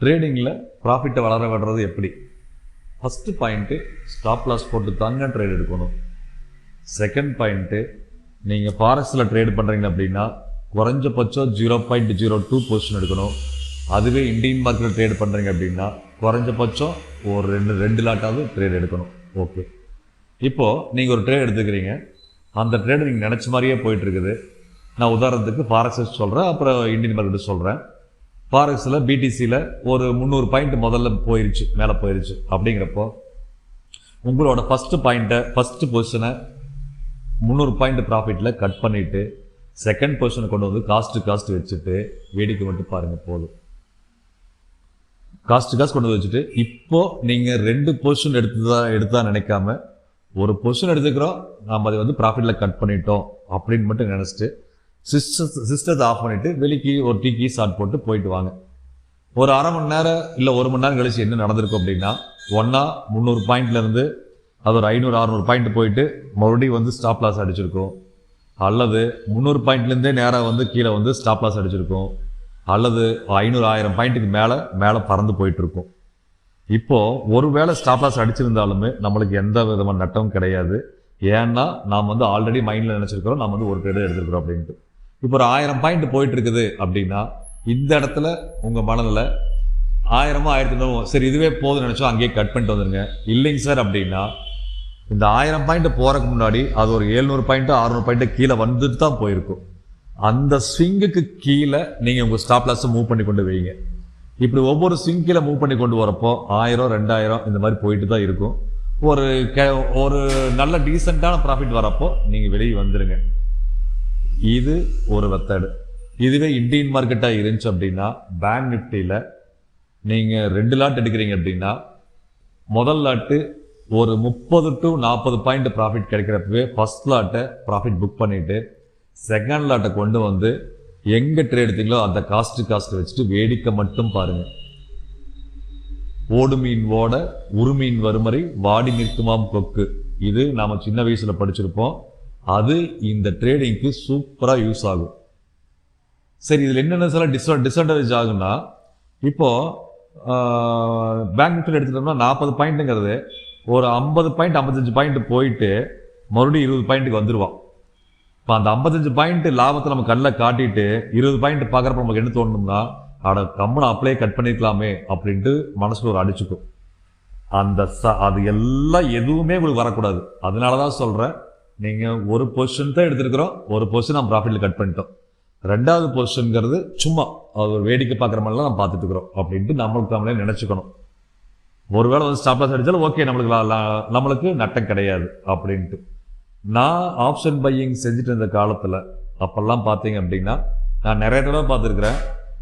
ட்ரேடிங்கில் ப்ராஃபிட்டை வளர விடுறது எப்படி? ஃபஸ்ட்டு பாயிண்ட்டு ஸ்டாப் லாஸ் போட்டு தாங்க ட்ரேட் எடுக்கணும். செகண்ட் பாயிண்ட்டு நீங்கள் ஃபாரஸ்ட்டில் ட்ரேட் பண்ணுறீங்க அப்படின்னா குறைஞ்சபட்சம் zero point zero two position எடுக்கணும். அதுவே இந்தியன் மார்க்கெட்டில் ட்ரேட் பண்ணுறீங்க அப்படின்னா குறைஞ்சபட்சம் ஒரு ரெண்டு ரெண்டு லாட்டாவது ட்ரேட் எடுக்கணும். ஓகே இப்போது நீங்கள் ஒரு ட்ரேட் எடுத்துக்கிறீங்க. அந்த ட்ரேடு நீங்கள் நினச்ச மாதிரியே போயிட்டுருக்குது நான் உதாரணத்துக்கு ஃபாரஸ்ட் சொல்கிறேன் அப்புறம் இந்தியன் மார்க்கெட்டு சொல்கிறேன் ஃபாரக்ஸில் பிடிசியில் ஒரு முந்நூறு பாயிண்ட் முதல்ல போயிருச்சு மேலே போயிருச்சு. அப்படிங்கிறப்போ உங்களோட ஃபஸ்ட்டு பாயிண்ட்டை ஃபஸ்ட்டு பொசிஷனை முந்நூறு பாயிண்ட் ப்ராஃபிட்டில் கட் பண்ணிவிட்டு செகண்ட் பொசிஷனை கொண்டு வந்து காஸ்ட்டு காஸ்ட் வச்சுட்டு வேடிக்கை மட்டும் பாருங்கள் போதும். காஸ்ட் காஸ்ட் கொண்டு வந்து வச்சுட்டு இப்போது நீங்கள் ரெண்டு பொசிஷன் எடுத்துதா எடுத்தா நினைக்காம ஒரு பொசிஷன் எடுத்துக்கிறோம் நாம் அதை வந்து ப்ராஃபிட்டில் கட் பண்ணிட்டோம் அப்படின்னு மட்டும் நினச்சிட்டு சிஸ்டர் சிஸ்டத்தை ஆஃப் பண்ணிவிட்டு வெளிக்கு ஒரு டீ கீ ஷார்ட் போட்டு போயிட்டு வாங்க. ஒரு அரை மணி நேரம் இல்லை ஒரு மணி நேரம் கழிச்சு என்ன நடந்திருக்கும் அப்படின்னா ஒன்றா முந்நூறு பாயிண்ட்லேருந்து அது ஒரு ஐநூறு அறநூறு பாயிண்ட் போயிட்டு மறுபடியும் வந்து ஸ்டாப் லாஸ் அடிச்சிருக்கும் அல்லது முந்நூறு பாயிண்ட்லேருந்தே நேராக வந்து கீழே வந்து ஸ்டாப் லாஸ் அடிச்சிருக்கும் அல்லது ஐநூறு ஆயிரம் பாயிண்ட்டுக்கு மேலே மேலே பறந்து போயிட்டுருக்கும். இப்போது ஒரு ஒருவேளை ஸ்டாப் லாஸ் அடிச்சிருந்தாலுமே நம்மளுக்கு எந்த விதமான நட்டமும் கிடையாது. ஏன்னா நாம் வந்து ஆல்ரெடி மைண்டில் நினச்சிருக்கிறோம் நம்ம வந்து ஒரு ட்ரேடு எடுத்துருக்கிறோம் அப்படின்ட்டு. இப்போ ஒரு ஆயிரம் பாயிண்ட் போயிட்டு இருக்குது அப்படின்னா இந்த இடத்துல உங்கள் மனதில் ஆயிரமோ ஆயிரத்தி ஐநூறு சரி இதுவே போதும் நினச்சோம் அங்கேயே கட் பண்ணிட்டு வந்துருங்க. இல்லைங்க சார் அப்படின்னா இந்த ஆயிரம் பாயிண்ட் போகிறக்கு முன்னாடி அது ஒரு எழுநூறு பாயிண்ட்டு அறுநூறு பாயிண்ட் கீழே வந்துட்டு தான் போயிருக்கும். அந்த ஸ்விங்குக்கு கீழே நீங்கள் உங்கள் ஸ்டாப் லாஸை மூவ் பண்ணி கொண்டு வைங்க. இப்படி ஒவ்வொரு ஸ்விங் கீழே மூவ் பண்ணி கொண்டு வரப்போ ஆயிரம் ரெண்டாயிரம் இந்த மாதிரி போயிட்டு தான் இருக்கும். ஒரு கே ஒரு நல்ல டீசெண்டான ப்ராஃபிட் வரப்போ நீங்கள் வெளியே வந்துடுங்க இது ஒரு மெத்தடு இதுவே இண்டியன் மார்க்கெட்டாக இருந்துச்சு அப்படின்னா பேங்க் நிஃப்டியில் நீங்கள் ரெண்டு லாட் எடுக்கிறீங்க அப்படின்னா முதல் லாட்டு ஒரு முப்பது டு நாற்பது பாயிண்ட் ப்ராஃபிட் கிடைக்கிறப்பவே ஃபர்ஸ்ட் லாட்டை ப்ராஃபிட் புக் பண்ணிவிட்டு செகண்ட் லாட்டை கொண்டு வந்து எங்கே ட்ரேட் எடுத்தீங்களோ அந்த காஸ்ட்டு காஸ்ட் வச்சுட்டு வேடிக்கை மட்டும் பாருங்கள் ஓடு மீன் ஓட உருமீன் வறுமறை வாடி நிற்குமாம் கொக்கு. இது நாம் சின்ன வயசில் படிச்சிருப்போம். அது இந்த ட்ரேடிங்க்கு சூப்பராக யூஸ் ஆகும். சரி இதில் என்னென்ன சில டிஸ் டிஸ்அட்வான்டேஜ் ஆகும்னா இப்போது பேங்க் நிஃப்டியில் எடுத்துட்டோம்னா நாற்பது பாயிண்ட்டுங்கிறது ஒரு ஐம்பது பாயிண்ட் ஐம்பத்தஞ்சு பாயிண்ட் போயிட்டு மறுபடியும் இருபது பாயிண்ட்டுக்கு வந்துடுவான் இப்போ அந்த ஐம்பத்தஞ்சு பாயிண்ட் லாபத்தை நம்ம கண்ணில் காட்டிட்டு இருபது பாயிண்ட் பார்க்குறப்ப நமக்கு என்ன தோணும்னா அட கம்முனை அப்ளை கட் பண்ணிக்கலாமே அப்படின்ட்டு மனசில் ஒரு அடிச்சுக்கும். அந்த ச அது எல்லாம் எதுவுமே உங்களுக்கு வரக்கூடாது. அதனால தான் சொல்கிறேன் நீங்கள் ஒரு பொசிஷன் தான் எடுத்திருக்கிறோம் ஒரு பொசிஷன் நம்ம ப்ராஃபிட்டில் கட் பண்ணிட்டோம். ரெண்டாவது பொசிஷனுங்கிறது சும்மா அது ஒரு வேடிக்கை பார்க்குற மாதிரிலாம் நம்ம பார்த்துட்டு இருக்கிறோம் அப்படின்ட்டு நம்மளுக்கு நம்மளே நினச்சிக்கணும். ஒருவேளை வந்து ஸ்டாப் லாஸ் அடித்தாலும் ஓகே நம்மளுக்கு நம்மளுக்கு நட்டம் கிடையாது அப்படின்ட்டு. நான் ஆப்ஷன் பையிங் செஞ்சுட்டு இருந்த காலத்தில் அப்போல்லாம் பார்த்தீங்க அப்படின்னா நான் நிறைய தடவை பார்த்துருக்குறேன்.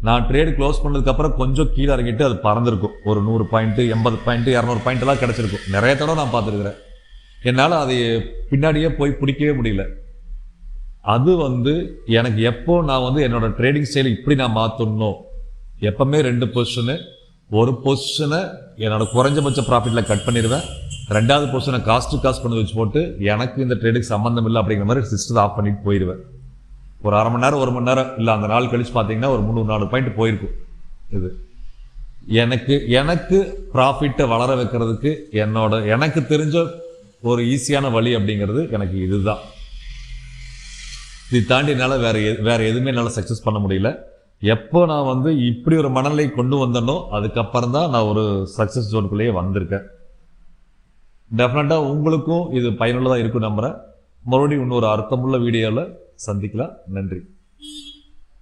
நான் ட்ரேடு க்ளோஸ் பண்ணதுக்கப்புறம் கொஞ்சம் கீழே இறங்கிட்டு அது பறந்துருக்கும். ஒரு நூறு பாயிண்ட்டு எண்பது பாயிண்ட்டு இரநூறு பாயிண்ட்லாம் கிடச்சிருக்கும். நிறைய தடவை நான் பார்த்துருக்குறேன். என்னால் அதை பின்னாடியே போய் பிடிக்கவே முடியல. அது வந்து எனக்கு எப்போ நான் வந்து என்னோட ட்ரேடிங் ஸ்டைல் இப்படி நான் மாற்றணும் எப்பவுமே ரெண்டு பொசிஷனு ஒரு பொசிஷனை என்னோட குறைஞ்சபட்ச ப்ராஃபிட்டில் கட் பண்ணிடுவேன். ரெண்டாவது பொசிஷனை காஸ்ட் காஸ்ட் பண்ணி வச்சு போட்டு எனக்கு இந்த ட்ரேடுக்கு சம்மந்தம் இல்லை அப்படிங்கிற மாதிரி சிஸ்டத்தை ஆஃப் பண்ணிட்டு போயிடுவேன். ஒரு அரை மணி நேரம் ஒரு மணி நேரம் இல்லை அந்த நாள் கழிச்சு பார்த்தீங்கன்னா ஒரு முந்நூறு நாலு பாயிண்ட் போயிருக்கும். இது. எனக்கு எனக்கு ப்ராஃபிட்டை வளர வைக்கிறதுக்கு என்னோட எனக்கு தெரிஞ்ச ஒரு ஈஸியான வழி அப்படிங்கிறது எனக்கு இதுதான். இதை தாண்டி என்னால் வேற எது- வேற எதுவுமே என்னால் சக்ஸஸ் பண்ண முடியல. எப்போ நான் வந்து இப்படி ஒரு மனநிலை கொண்டு வந்தனோ அதுக்கப்புறம் தான் நான் ஒரு சக்ஸஸ் ஜோனுக்குள்ளேயே வந்திருக்கேன். டெஃபினட்டாக உங்களுக்கும் இது பயனுள்ளதாக இருக்கும் நம்புறேன். மறுபடியும் இன்னொரு அர்த்தமுள்ள வீடியோவில் சந்திக்கலாம். நன்றி.